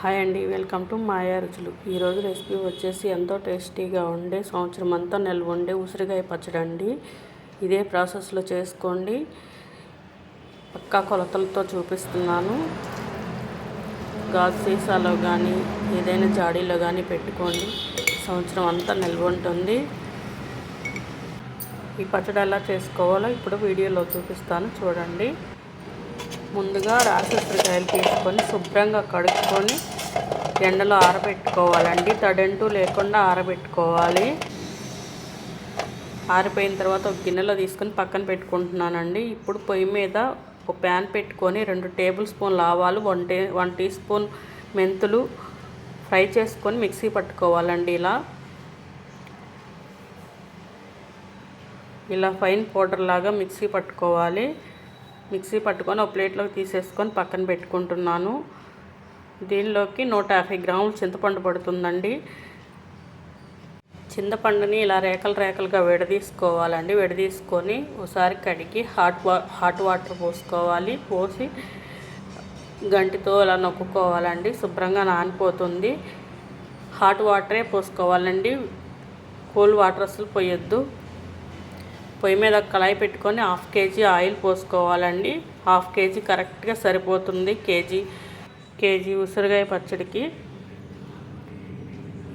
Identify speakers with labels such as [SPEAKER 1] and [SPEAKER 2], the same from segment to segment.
[SPEAKER 1] Hi అండి welcome to మాయా రుచులు. ఈరోజు రెసిపీ వచ్చేసి ఎంతో టేస్టీగా ఉండే సంవత్సరం అంతా నిల్వ ఉండే ఉసిరికాయ పచ్చడి అండి. ఇదే ప్రాసెస్లో చేసుకోండి. పక్కా కొలతలతో చూపిస్తున్నాను. గాజు సీసాలో కానీ ఏదైనా జాడీలో కానీ పెట్టుకోండి. సంవత్సరం అంతా నిల్వ ఉంటుంది. ఈ పచ్చడి ఎలా చేసుకోవాలో ఇప్పుడు వీడియోలో చూపిస్తాను చూడండి. ముందుగా రాసెసరికాయలు తీసుకొని శుభ్రంగా కడుక్కొని ఎండలో ఆరబెట్టుకోవాలండి. తడంటూ లేకుండా ఆరబెట్టుకోవాలి. ఆరిపోయిన తర్వాత ఒక గిన్నెలో తీసుకొని పక్కన పెట్టుకుంటున్నానండి. ఇప్పుడు పొయ్యి మీద ఒక ప్యాన్ పెట్టుకొని రెండు టేబుల్ స్పూన్లు ఆవాలు వన్ టే వన్ టీ స్పూన్ మెంతులు ఫ్రై చేసుకొని మిక్సీ పట్టుకోవాలండి ఇలా. ఇలా ఫైన్ పౌడర్ లాగా మిక్సీ పట్టుకోవాలి. మిక్సీ పట్టుకొని ఒక ప్లేట్లోకి తీసేసుకొని పక్కన పెట్టుకుంటున్నాను. దీనిలోకి నూట యాభై గ్రాములు చింతపండు పడుతుందండి. చింతపండుని ఇలా రేకలు రేకలుగా విడదీసుకోవాలండి. విడదీసుకొని ఒకసారి కడిగి హాట్ వా హాట్ వాటర్ పోసుకోవాలి. పోసి గంటితో ఇలా నొక్కుకోవాలండి. శుభ్రంగా నానిపోతుంది. హాట్ వాటరే పోసుకోవాలండి. కూల్ వాటర్ అసలు పోయొద్దు. పొయ్యి మీద కళాయి పెట్టుకొని హాఫ్ కేజీ ఆయిల్ పోసుకోవాలండి. హాఫ్ కేజీ కరెక్ట్గా సరిపోతుంది కేజీ కేజీ ఉసిరికాయ పచ్చడికి.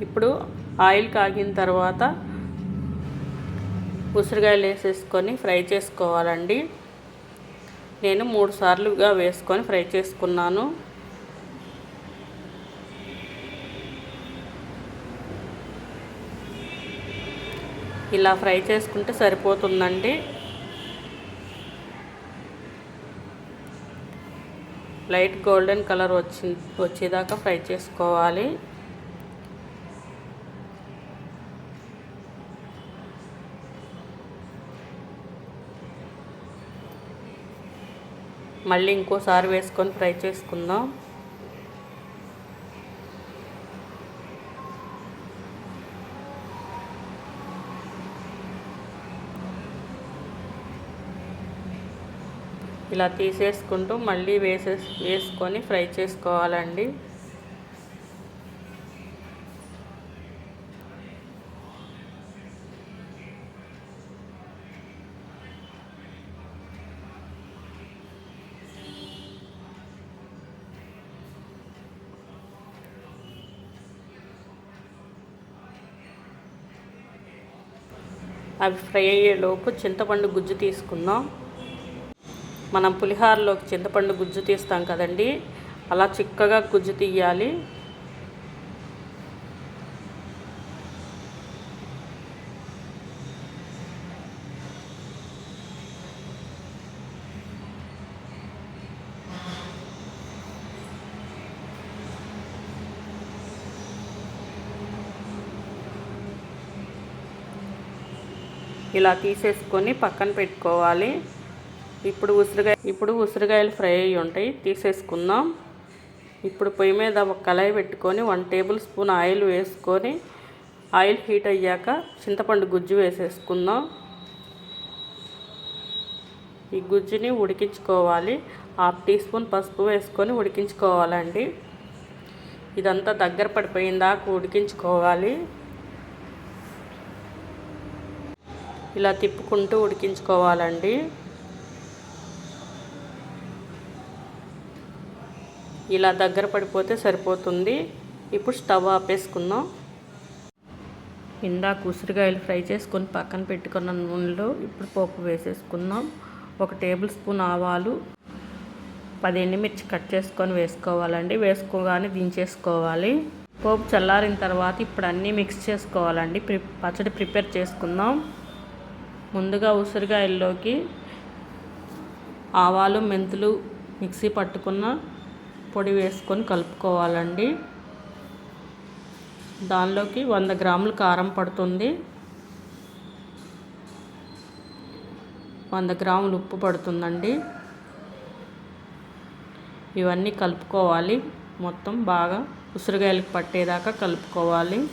[SPEAKER 1] ఇప్పుడు ఆయిల్ కాగిన తర్వాత ఉసిరికాయలు వేసేసుకొని ఫ్రై చేసుకోవాలండి. నేను మూడు సార్లుగా వేసుకొని ఫ్రై చేసుకున్నాను. ఇలా ఫ్రై చేసుకుంటే సరిపోతుందండి. లైట్ గోల్డెన్ కలర్ వచ్చి వచ్చేదాకా ఫ్రై చేసుకోవాలి. మళ్ళీ ఇంకోసారి వేసుకొని ఫ్రై చేసుకుందాం. ఇలా తీసేసుకుంటూ మళ్ళీ వేసే వేసుకొని ఫ్రై చేసుకోవాలండి. అవి ఫ్రై అయ్యేలోపు చింతపండు గుజ్జు తీసుకుందాం. మనం పులిహారలోకి చింతపండు గుజ్జు తీస్తాం కదండి. అలా చిక్కగా గుజ్జు తీయాలి. ఇలా తీసేసుకొని పక్కన పెట్టుకోవాలి. ఇప్పుడు ఉసిరికాయ ఇప్పుడు ఉసిరికాయలు ఫ్రై అయ్యి ఉంటాయి. తీసేసుకుందాం. ఇప్పుడు పొయ్యి మీద ఒక కళాయి పెట్టుకొని వన్ టేబుల్ స్పూన్ ఆయిల్ వేసుకొని ఆయిల్ హీట్ అయ్యాక చింతపండు గుజ్జు వేసేసుకుందాం. ఈ గుజ్జుని ఉడికించుకోవాలి. హాఫ్ టీ స్పూన్ పసుపు వేసుకొని ఉడికించుకోవాలండి. ఇదంతా దగ్గర పడిపోయిందాక ఉడికించుకోవాలి. ఇలా తిప్పుకుంటూ ఉడికించుకోవాలండి. ఇలా దగ్గర పడిపోతే సరిపోతుంది. ఇప్పుడు స్టవ్ ఆపేసుకుందాం. ఇందాక ఉసిరికాయలు ఫ్రై చేసుకొని పక్కన పెట్టుకున్న నూనెలో ఇప్పుడు పోపు వేసేసుకుందాం. ఒక టేబుల్ స్పూన్ ఆవాలు పది ఎండుమిర్చి కట్ చేసుకొని వేసుకోవాలండి. వేసుకోగానే దించేసుకోవాలి. పోపు చల్లారిన తర్వాత ఇప్పుడు అన్నీ మిక్స్ చేసుకోవాలండి. ప్రి పచ్చడి ప్రిపేర్ చేసుకుందాం. ముందుగా ఉసిరికాయల్లోకి ఆవాలు మెంతులు మిక్సీ పట్టుకున్న పొడి వేసుకొని కలుపుకోవాలండి. దానిలోకి వంద గ్రాములు కారం పడుతుంది. వంద గ్రాములు ఉప్పు పడుతుందండి. ఇవన్నీ కలుపుకోవాలి. మొత్తం బాగా ఉసిరికాయలకు పట్టేదాకా కలుపుకోవాలి.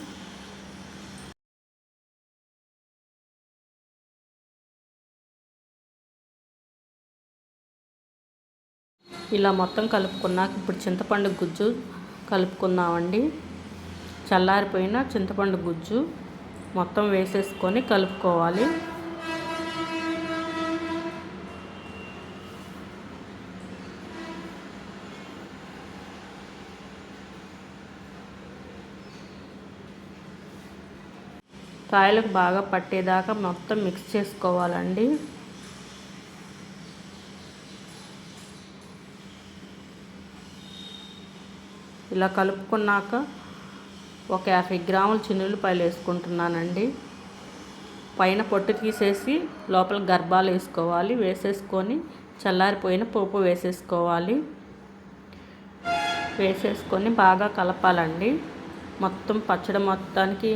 [SPEAKER 1] ఇలా మొత్తం కలుపుకున్నాక ఇప్పుడు చింతపండు గుజ్జు కలుపుకుందామండి చల్లారిపోయిన చింతపండు గుజ్జు మొత్తం వేసేసుకొని కలుపుకోవాలి. కాయలకు బాగా పట్టేదాకా మొత్తం మిక్స్ చేసుకోవాలండి. ఇలా కలుపుకున్నాక ఒక యాభై గ్రాములు చిన్నులపాయలు వేసుకుంటున్నానండి. పైన పొట్టు తీసేసి లోపల గర్భాలు వేసుకోవాలి. వేసేసుకొని చల్లారిపోయిన పోపు వేసేసుకోవాలి. వేసేసుకొని బాగా కలపాలండి. మొత్తం పచ్చడి మొత్తానికి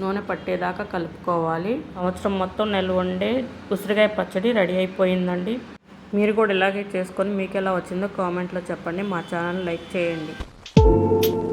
[SPEAKER 1] నూనె పట్టేదాకా కలుపుకోవాలి. అవసరం మొత్తం నిల్వ ఉండే ఉసిరికాయ పచ్చడి రెడీ అయిపోయిందండి. మీరు కూడా ఇలాగే చేసుకొని మీకు ఎలా వచ్చిందో కామెంట్లో చెప్పండి. మా ఛానల్ లైక్ చేయండి. thank you